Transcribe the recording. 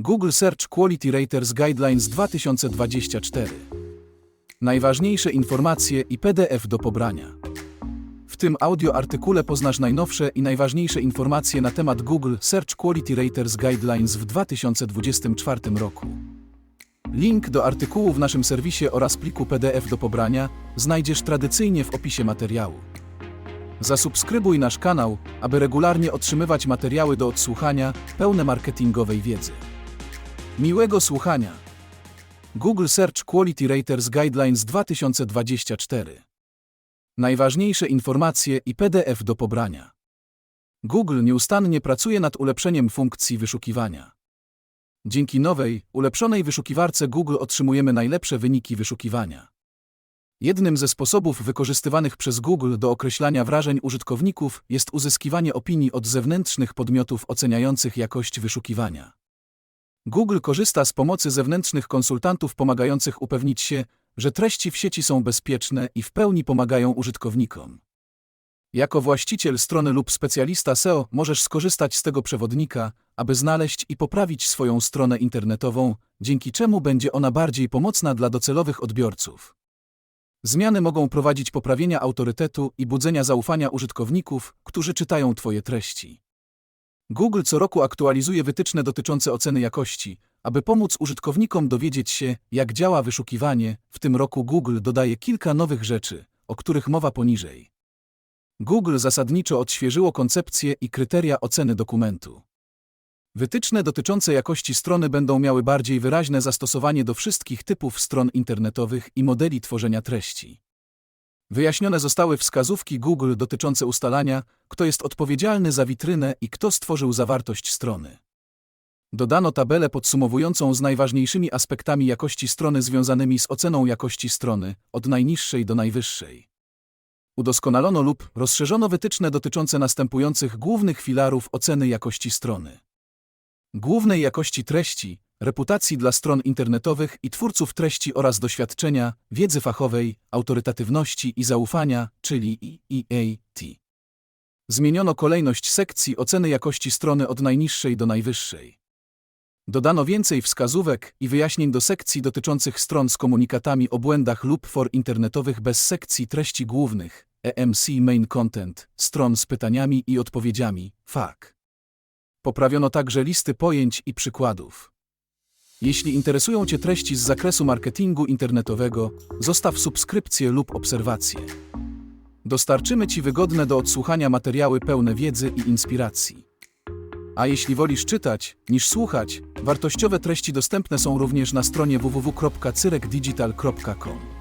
Google Search Quality Raters Guidelines 2024. Najważniejsze informacje i PDF do pobrania. W tym audio artykule poznasz najnowsze i najważniejsze informacje na temat Google Search Quality Raters Guidelines w 2024 roku. Link do artykułu w naszym serwisie oraz pliku PDF do pobrania znajdziesz tradycyjnie w opisie materiału. Zasubskrybuj nasz kanał, aby regularnie otrzymywać materiały do odsłuchania pełne marketingowej wiedzy. Miłego słuchania. Google Search Quality Raters Guidelines 2024. Najważniejsze informacje i PDF do pobrania. Google nieustannie pracuje nad ulepszeniem funkcji wyszukiwania. Dzięki nowej, ulepszonej wyszukiwarce Google otrzymujemy najlepsze wyniki wyszukiwania. Jednym ze sposobów wykorzystywanych przez Google do określania wrażeń użytkowników jest uzyskiwanie opinii od zewnętrznych podmiotów oceniających jakość wyszukiwania. Google korzysta z pomocy zewnętrznych konsultantów pomagających upewnić się, że treści w sieci są bezpieczne i w pełni pomagają użytkownikom. Jako właściciel strony lub specjalista SEO możesz skorzystać z tego przewodnika, aby znaleźć i poprawić swoją stronę internetową, dzięki czemu będzie ona bardziej pomocna dla docelowych odbiorców. Zmiany mogą prowadzić poprawienia autorytetu i budzenia zaufania użytkowników, którzy czytają Twoje treści. Google co roku aktualizuje wytyczne dotyczące oceny jakości, aby pomóc użytkownikom dowiedzieć się, jak działa wyszukiwanie. W tym roku Google dodaje kilka nowych rzeczy, o których mowa poniżej. Google zasadniczo odświeżyło koncepcję i kryteria oceny dokumentu. Wytyczne dotyczące jakości strony będą miały bardziej wyraźne zastosowanie do wszystkich typów stron internetowych i modeli tworzenia treści. Wyjaśnione zostały wskazówki Google dotyczące ustalania, kto jest odpowiedzialny za witrynę i kto stworzył zawartość strony. Dodano tabelę podsumowującą z najważniejszymi aspektami jakości strony związanymi z oceną jakości strony, od najniższej do najwyższej. Udoskonalono lub rozszerzono wytyczne dotyczące następujących głównych filarów oceny jakości strony. Głównej jakości treści, reputacji dla stron internetowych i twórców treści oraz doświadczenia, wiedzy fachowej, autorytatywności i zaufania, czyli EAT. Zmieniono kolejność sekcji oceny jakości strony od najniższej do najwyższej. Dodano więcej wskazówek i wyjaśnień do sekcji dotyczących stron z komunikatami o błędach lub for internetowych bez sekcji treści głównych, EMC Main Content, stron z pytaniami i odpowiedziami, FAQ. Poprawiono także listy pojęć i przykładów. Jeśli interesują Cię treści z zakresu marketingu internetowego, zostaw subskrypcję lub obserwację. Dostarczymy Ci wygodne do odsłuchania materiały pełne wiedzy i inspiracji. A jeśli wolisz czytać niż słuchać, wartościowe treści dostępne są również na stronie www.cyrekdigital.com.